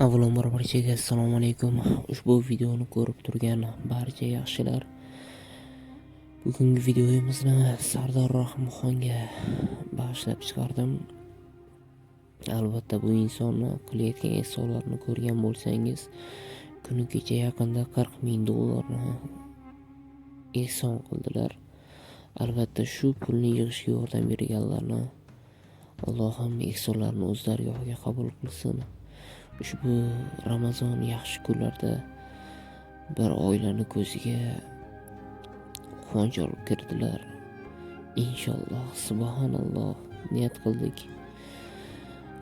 Avvalambor barchaga assalomu alaykum. Ushbu videoni ko'rib turgan barcha yaxshilar bugungi videomizni Sardor Rahimxonga bag'ishlab chiqardim. Albatta bu insonni qilayotgan ehsonlarni ko'rgan bo'lsangiz, kuni kecha yaqinda 40 ming dollarni ehson qildilar. Albatta shu pulni yig'ishga yordam berganlarni Allohim ehsonlarini o'zlari yog'iga qabul qilsin. Ushbu Ramazon yaxshi kunlarda bir oilani ko'ziga quvonch olib kirdilar. Inshaalloh, subhanalloh niyat qildik.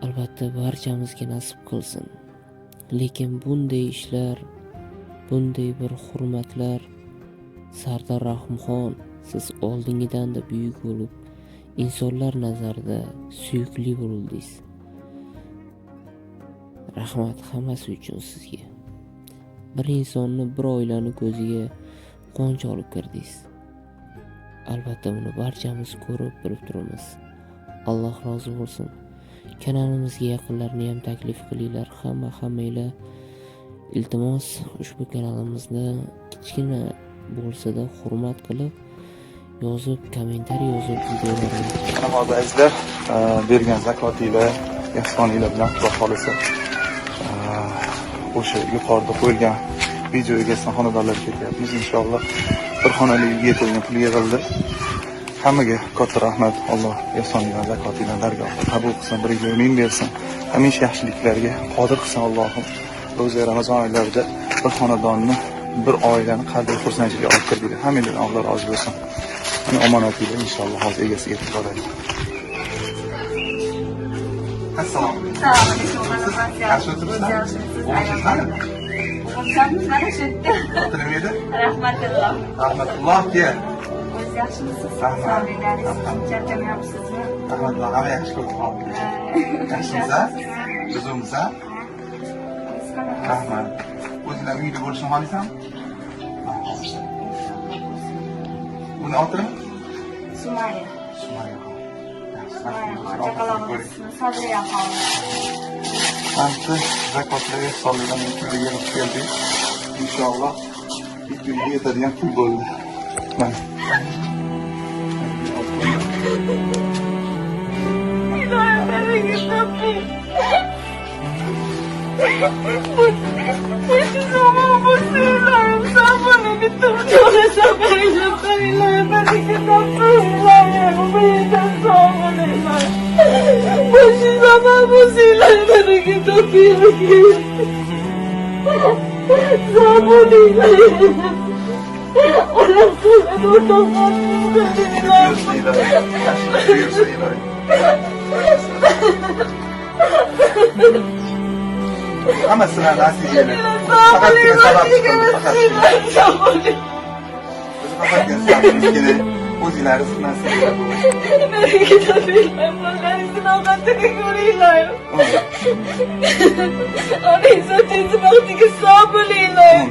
Albatta barchamizga nasib qilsin. Lekin bunday ishlar, bunday bir hurmatlar Sardor Rahimxon siz oldingidanda buyuk bo'lib, insonlar nazarida suyukli bo'ldingiz. Rahmat hammasi uchun sizga. Bir insonni, bir oilani ko'ziga quvonch olib kirdingiz. Albatta buni barchamiz ko'rib bilib turibmiz. Alloh rozi bo'lsin. Kanalimizga yaqinlarni ham taklif qilinglar. Hamma hammanglar iltimos ushbu kanalimizni kichkina bo'lsa-da hurmat qilib yozib, kommentariy yozib videolarni Navozi azizlar, bergan zakotinglar, ehsoninglar bilan Xudo xohlasa o'sha yuqorida qo'yilgan video egasidan xonadonlarga ketyapmiz. Inshaalloh bir xonali yetilgan pul yig'ildi. Hammaga katta rahmat. Alloh ehsoninglar, zakotinglar dargohida qabul qilsin, biriga ming bersin. Hamisha yaxshiliklarga qodir qilsin Allohim. O'zi Ramazon oylarida bir xonadonni, bir oilani qadr xursandchilikka olib kirdinglar. Hammanglardan Alloh rozi bo'lsin. Omonatinglar inshaalloh hozir egasiga yetib boradi. Assalomu alaykum. Alaykum. Yaxshi o'tiribsizlar? O'g'ilsizlarmi? O'g'ilchamiz mana shu yerda. Xotinim edi? Rahmatulloh. Rahmatulloh ke. O'zi yaxshimisiz? Rahmat. Sog'liklaringiz charchamayapsizmi? Rahmatulloh. Hamma yaxshi ko'rib qoldik. Yaxshimiz a? Bizimiz a? Rahmat. O'zinglar uyda bo'lishni xohlaysanmi? Buni otimi? Sumaya. Sumaya. İsmi Sadriya xonim. Solingan pulga yig'ib keldik. Inshaalloh ikki kunga yetadigan pul bo'ldi. Mana. Iloyim meni gitapti. Buchi zaman bo'lsa iloyim sen buni bitta jo'lasam iloyim iloyim meni gitapti iloyim meni sog' bo'l iloyim. Buchi iloyim meni gitapti Sog' bo'l iloyim. Ular qiladi o'rtoqlar Uziler ısınmaz. Merak edebilirim. Ben istemem kattık ekmeğiyle. Ama insan teyze baktık sabırıyla.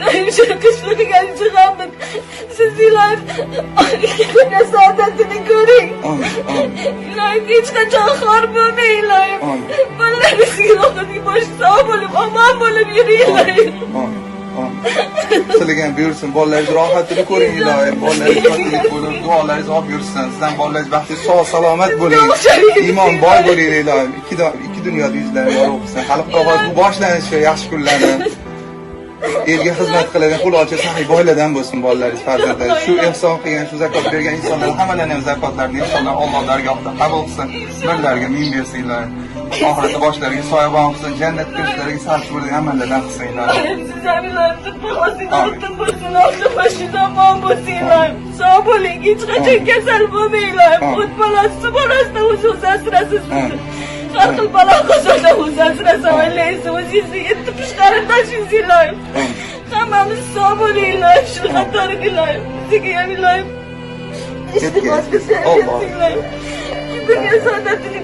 Dayım şarkışları gelince rahmet. Siziler anıkine saadetini görün. İlahi hiç kaçan harmamayla. Bana ne bir sigil olmadı ki başı sağ olayım. Aman olayım yürüyün. Amin. Amin. Sizlarga ham buyursin, bolalaringiz rohatini ko'ring iloyim. Bolalaringiz totlik bo'lib, duolaringiz olib yursin. Sizdan bolalaringiz baxtli, sog' salomat bo'ling. Iymon boy bo'ling iloyim. Ikki ikki dunyoda yuzlari yorug' bo'lsin. Hali Xudo bu boshlanishi yaxshi kunlarni. elga xizmat qiladigan pul olchi sahiy boylardan bo'lsin bolalaringiz farzandlaringiz shu ehson qilgan shu zakot bergan insonlar hammalarni ham zakotlarini inshaalloh olloh dargohida qabul qilsin birlariga ming bersin iloyim oxiratda boshlariga soyabon qilsin jannat kirishlariga sarf bo'ladigan amallardan qilsin iloyim Sizlarning ortin bo'lsin, ortin boshida omon bo'lsinglar. Sog' bo'ling, hech qachon kasal bo'lmanglar. Amin. O't bolasi, suv bolasida o'zi o'zi asrasin sizni. Amin. Har xil balo qazonda o'zi asrasa o'ylaysiz, o'zingizni yetti pushqarib tashlaysiz. Hammamiz sog' bo'linglar, shu qatorigilar. Bizga ham iloyim. Ishtimos Dumnezeu, dar din.